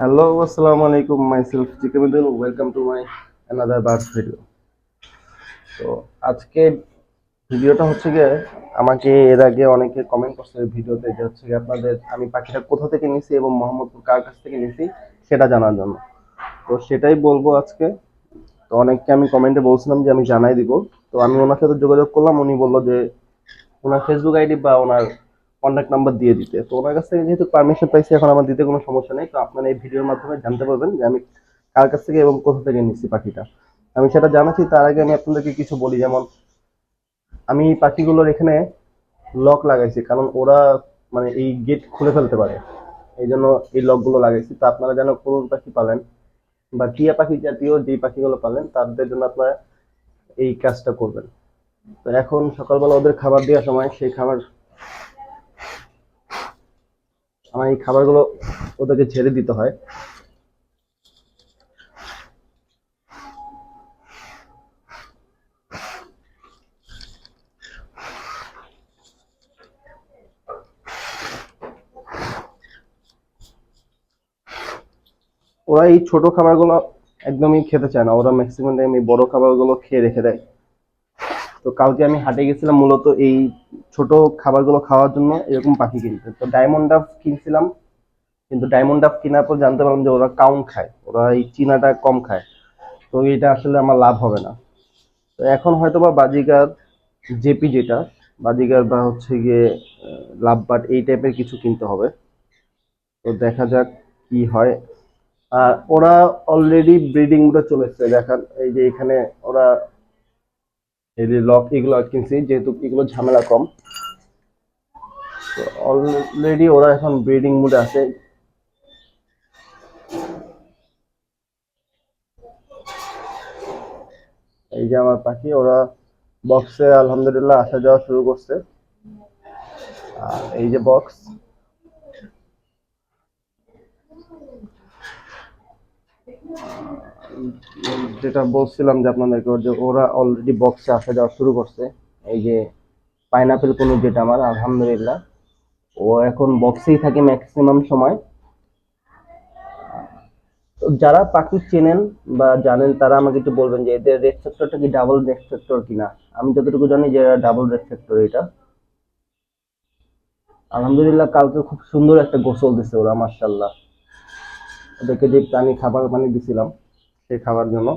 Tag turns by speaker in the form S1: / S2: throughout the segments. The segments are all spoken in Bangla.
S1: হ্যালো আসসালামু আলাইকুম myself জিকেমিদুল welcome to my another birds video তো আজকে ভিডিওটা হচ্ছে গিয়ে আমাকে এর আগে অনেকে কমেন্ট করছে ভিডিওতে যে হচ্ছে গিয়ে আপনাদের আমি পাখিটা কোথা থেকে নিছি এবং মোহাম্মদপুর কার কাছ থেকে নিছি সেটা জানার জন্য। তো সেটাই বলব আজকে। তো অনেককে আমি কমেন্টে বলছিলাম যে আমি জানাই দিব। তো আমি ওনার সাথে যোগাযোগ করলাম, উনি বলল যে ওনার ফেসবুক আইডি বা ওনার কন্ট্যাক্ট নাম্বার দিয়ে দিতে। তো ওনার কাছ থেকে যেহেতু পারমিশন পাইছি, এখন আমার দিতে কোনো সমস্যা নেই। তো আপনারা এই ভিডিওর মাধ্যমে জানতে পারবেন যে আমি কার কাছ থেকে এবং কোথা থেকে নিচ্ছি পাখিটা। আমি সেটা জানাচ্ছি, তার আগে আমি আপনাদেরকে কিছু বলি। যেমন, আমি পাখিগুলোর এখানে লক লাগাইছি, কারণ ওরা মানে এই গেট খুলে ফেলতে পারে। এই জন্য এই লকগুলো লাগাইছি। তো আপনারা যেন করুন পাখি পালেন বা টিয়া পাখি জাতীয় যেই পাখিগুলো পালেন, তাদের জন্য আপনারা এই কাজটা করবেন। তো এখন সকালবেলা ওদের খাবার দেওয়ার সময় সেই খাবার আমার এই খাবারগুলো ওদেরকে ছেড়ে দিতে হয়। ওরা এই ছোট খাবারগুলো একদমই খেতে চায় না। ওরা ম্যাক্সিমাম টাইম এই বড় খাবারগুলো খেয়ে রেখে দেয়। তো কালকে আমি হাটে গেছিলাম মূলত এই ছোট খাবারগুলো খাওয়ার জন্য এরকম পাখি কিনতে। তো ডায়মন্ড ডাব কিনছিলাম, কিন্তু ডায়মন্ড ডাব কেনার পর জানতে পারলাম যে ওরা কাউন খায়, ওরা এই চীনাটা কম খায়। তো এটা আসলে আমার লাভ হবে না। তো এখন হয়তো বা বাজিগার জেপি যেটা, বাজিগার বা হচ্ছে গিয়ে লাভ লাভবাট এই টাইপের কিছু কিনতে হবে। তো দেখা যাক কি হয়। আর ওরা অলরেডি ব্রিডিং মোডে চলে এসছে দেখান, এই যে এখানে ওরা এই লক এগুলো কিনছি, যেহেতু এগুলো ঝামেলা কম। তো অলরেডি ওরা এখন ব্রিডিং মুডে আছে। এই যে আমার পাখি, ওরা বক্সে আলহামদুলিল্লাহ আসা যাওয়া শুরু করছে। আর এই যে বক্স যেটা বলছিলাম যে আপনাদেরকে, যে ওরা অলরেডি বক্সে আসা যাওয়া শুরু করছে। এই যে পাইনাপেল কোনো যেটা আমার, আলহামদুলিল্লাহ। ও এখন বক্সেই থাকে ম্যাক্সিমাম সময়। যারা পাখি চেনেন বা জানেন, তারা আমাকে একটু বলবেন যে এদের রেড সেক্টরটা কি ডাবল রেড সেক্টর কিনা? আমি যতটুকু জানি যে ডাবল রেড সেক্টর এটা। আলহামদুলিল্লাহ, কালকে খুব সুন্দর একটা গোসল দিছে ওরা মার্শাল্লাহ ওদেরকে যে পানি খাবার পানি দিছিলাম, সেই খাবার জন্য।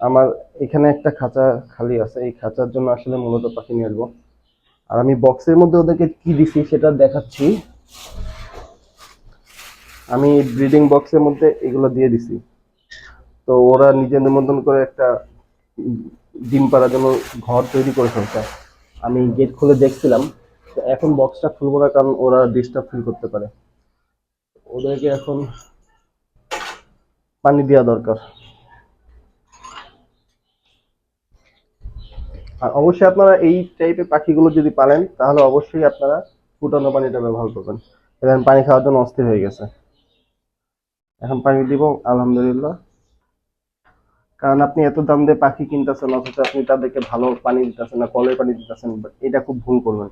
S1: আমার এখানে একটা খাঁচা খালি আছে, এই খাঁচার জন্য আসলে মূলত পাখি নিয়ে আসব। আর আমি বক্সের মধ্যে ওদেরকে কি দিছি সেটা দেখাচ্ছি। আমি ব্রিডিং বক্সের মধ্যে এগুলো দিয়ে দিছি। তো ওরা নিজেদের মতন করে একটা ডিম পাড়ার জন্য ঘর তৈরি করে ফেলছে। আমি গেট খুলে দেখছিলাম, তো এখন বক্সটা খুলবো না কারণ ওরা ডিস্টার্ব ফিল করতে পারে। ওদেরকে এখন পানি দেওয়া দরকার। আর অবশ্যই আপনারা এই টাইপের পাখিগুলো যদি পালেন, তাহলে অবশ্যই আপনারা ফুটানো পানিটা ব্যবহার করবেন। এখন পানি খাওয়ার জন্য অস্থির হয়ে গেছে। এখন পানি দিব, আলহামদুলিল্লাহ। কারণ আপনি এত দাম দিয়ে পাখি কিনতেছেন, অথচ আপনি তাদেরকে ভালো পানি দিতেছেন না, কলের পানি দিতেছেন, এটা খুব ভুল করবেন।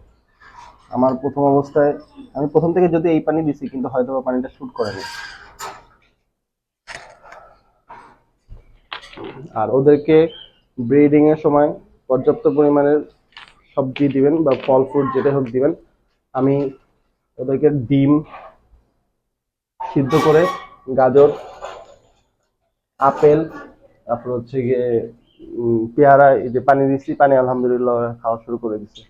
S1: আমার প্রথম অবস্থায়, আমি প্রথম থেকে যদি এই পানি দিছি, কিন্তু হয়তো পানিটা শুট করেনি। আর ওদেরকে ব্রিডিং এর সময় পর্যাপ্ত পরিমাণের সবজি দিবেন বা ফল ফ্রুট যেটা হোক দিবেন। আমি ওদেরকে ডিম সিদ্ধ করে, গাজর, আপেল, তারপর হচ্ছে গিয়ে পেয়ারা, এই যে পানি দিচ্ছি, পানি আলহামদুলিল্লাহ খাওয়া শুরু করে দিচ্ছে।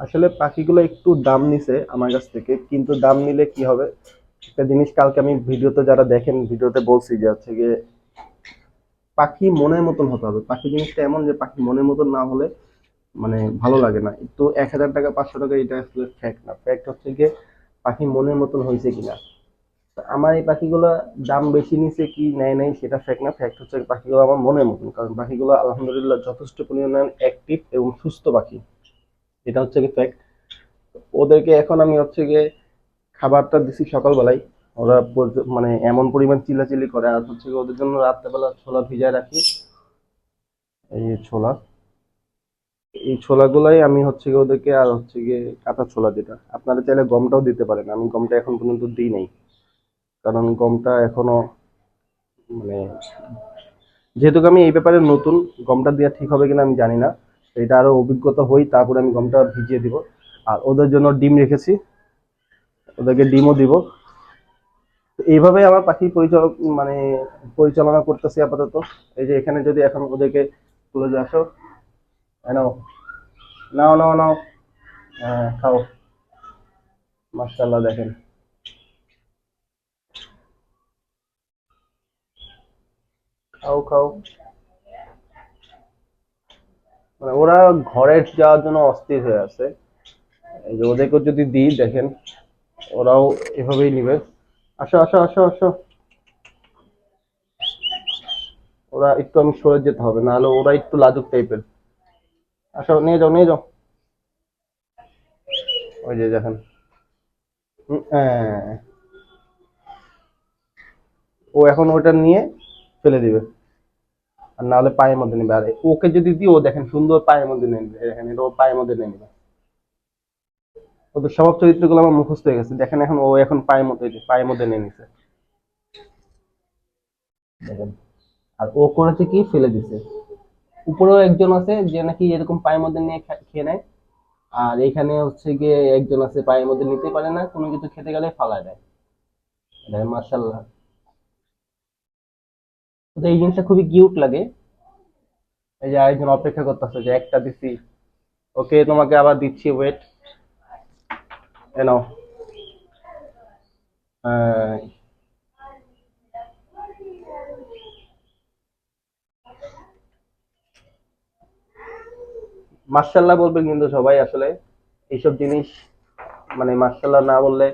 S1: আসলে পাখিগুলো একটু দাম নিছে আমার কাছ থেকে, কিন্তু দাম নিলে কি হবে? একটা জিনিস কালকে আমি ভিডিওতে যারা দেখেন, ভিডিওতে বলছি যে হচ্ছে গিয়ে পাখি মনের মতন হতে হবে। পাখি জিনিসটা এমন যে পাখি মনের মতন না হলে মানে ভালো লাগে না। তো এক হাজার টাকা, পাঁচশো টাকা এটা আসলে ফ্যাক্ট না। ফ্যাক্ট হচ্ছে গিয়ে পাখি মনের মতন হয়েছে কিনা। আমার এই পাখিগুলো দাম বেশি নিছে কি নেয় নাই সেটা ফ্যাক্ট না। ফ্যাক্ট হচ্ছে পাখিগুলো আমার মনের মতন। কারণ পাখিগুলো আলহামদুলিল্লাহ যথেষ্ট পরিমাণে অ্যাক্টিভ এবং সুস্থ পাখি। এটা হচ্ছে কি ফ্যাক্ট ওদেরকে এখন আমি হচ্ছে গিয়ে খাবারটা দিছি সকালবেলায়। ওরা মানে এমন পরিমাণ চিল্লাচিল্লি করে, আর হচ্ছে ওদের জন্য রাত্রেবেলা ছোলা ভিজায় রাখি। এই ছোলা। এই ছোলাগুলাই আমি হচ্ছে গিয়ে ওদেরকে আর হচ্ছে গিয়ে কাঁচা ছোলা যেটা। আপনারা চাইলে গমটাও দিতে পারেন। আমি গমটা এখন পর্যন্ত দিই নাই। কারণ গমটা এখনও মানে যেহেতু আমি এই ব্যাপারে নতুন, গমটা দেওয়া ঠিক হবে কিনা আমি জানি না। এটা আরও অভিজ্ঞতা হই, তারপরে আমি গমটা ভিজিয়ে দিব। আর ওদের জন্য ডিম রেখেছি। ওদেরকে ডিমও দিব। এইভাবে আমার পাখি পরিচালক মানে পরিচালনা করতেছি আপাতত। এই যে এখানে যদি এখন ওদেরকে তুলে দিয়ে আসো। নাও। নাও নাও নাও। হ্যাঁ খাও। মাশাআল্লাহ, দেখেন। খাও খাও। মানে ওরা ঘরে যাওয়ার জন্য অস্থির হয়ে আছে। যে ওদেরকে যদি দিই, দেখেন, ওরাও এভাবেই নিবে। আসো আসো আসো আসো। ওরা একটু আমি সরে যেতে হবে, নাহলে ওরা একটু লাজুক টাইপের আসো, নিয়ে যাও নিয়ে যাও। ওই যে দেখেন। হ্যাঁ। ও এখন ওটা নিয়ে ফেলে দিবে। আর নাহলে পায়ের মধ্যে নেবে। আর ওকে যদি দিই ও দেখেন সুন্দর পায়ের মধ্যে নেবে। দেখেন এটা ও পায়ের মধ্যে নেবে। ওদের স্বভাব চরিত্রগুলো আমার মুখস্থ হয়ে গেছে। দেখেন এখন ও এখন পায়ের মধ্যে পায়ের মধ্যে নিয়ে নিছে। দেখেন, আর ও করেছে কি? ফেলে দিছে। উপরেও একজন আছে যে নাকি এরকম পায়ের মধ্যে নিয়ে খেয়ে নেয়। আর এখানে হচ্ছে গিয়ে একজন আছে পায়ের মধ্যে নিতে পারে না, কোনো কিছু খেতে গেলে ফালায় দেয়। মার্শাল্লাহ তো এই জিনিসটা খুবই কিউট লাগে। এই যে আরেকজন অপেক্ষা করতেছে যে একটা দিছি। ওকে তোমাকে আবার দিচ্ছি ওয়েট নাও। মার্শাল্লাহ বলবেন কিন্তু সবাই আসলে এইসব জিনিস মানে মার্শাল্লাহ না বললে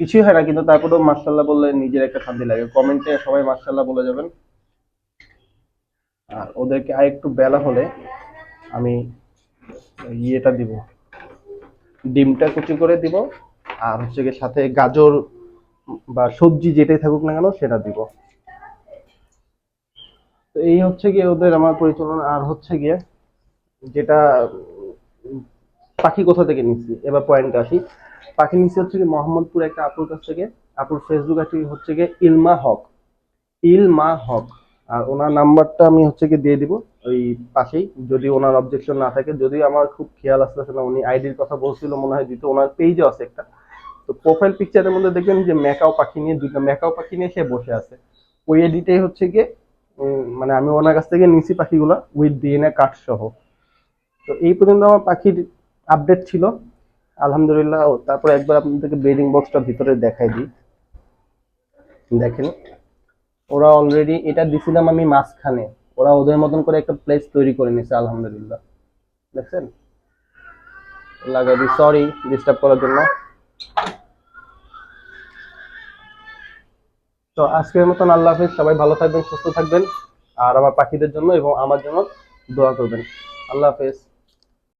S1: কিছুই হয় না, কিন্তু তারপরেও মার্শাল্লাহ বললে নিজের একটা শান্তি লাগে। কমেন্টে সবাই মার্শাল্লাহ বলে যাবেন। আর ওদেরকে আর একটু বেলা হলে আমি ইয়েটা দিব। ডিমটা কুচি করে দিব, আর হচ্ছে গিয়ে সাথে গাজর বা সবজি যেটাই থাকুক না কেন সেটা দিব। তো এই হচ্ছে গিয়ে ওদের আমার পরিচালনা, আর হচ্ছে গিয়ে যেটা পাখি কোথা থেকে নিচ্ছি? এবার পয়েন্টে আসি। পাখি নিচ্ছি হচ্ছে গিয়ে মোহাম্মদপুর একটা আপুর কাছ থেকে, আপুর ফেসবুক আইডি হচ্ছে গিয়ে ইলমা হক। ইলমা হক। আর ওনার নাম্বারটা আমি হচ্ছে কি দিয়ে দিব ওই পাশেই। যদি ওনার অবজেকশন না থাকে, যদি আমার খুব খেয়াল আসতেছে না উনি আইডির কথা বলছিল, মনে হয় দিতে, ওনার পেজও আছে একটা। তো প্রোফাইল পিকচারের মধ্যে দেখবেন যে ম্যাকাও পাখি নিয়ে, দুইটা ম্যাকাও পাখি নিয়ে সে বসে আছে। ওই এডিটাই হচ্ছে গিয়ে মানে আমি ওনার কাছ থেকে নিছি পাখিগুলো উইথ ডিএনএ কার্ড সহ। তো এই পর্যন্ত আমার পাখির আপডেট ছিল। আলহামদুলিল্লাহ তারপর একবার আপনাদেরকে ব্রিডিং বক্সটা ভিতরে দেখাই দিই। দেখেন, ওরা অলরেডি এটা দিছিলাম আমি মাঝখানে। ওরা ওদের মতন করে একটা প্লেস তৈরি করে নিছে আলহামদুলিল্লাহ। দেখছেন? লাগাই দিই সরি ডিস্টার্ব করার জন্য। তো আজকের মতন আল্লাহ হাফেজ, সবাই ভালো থাকবেন, সুস্থ থাকবেন। আর আমার পাখিদের জন্য এবং আমার জন্য দোয়া করবেন। আল্লাহ হাফেজ।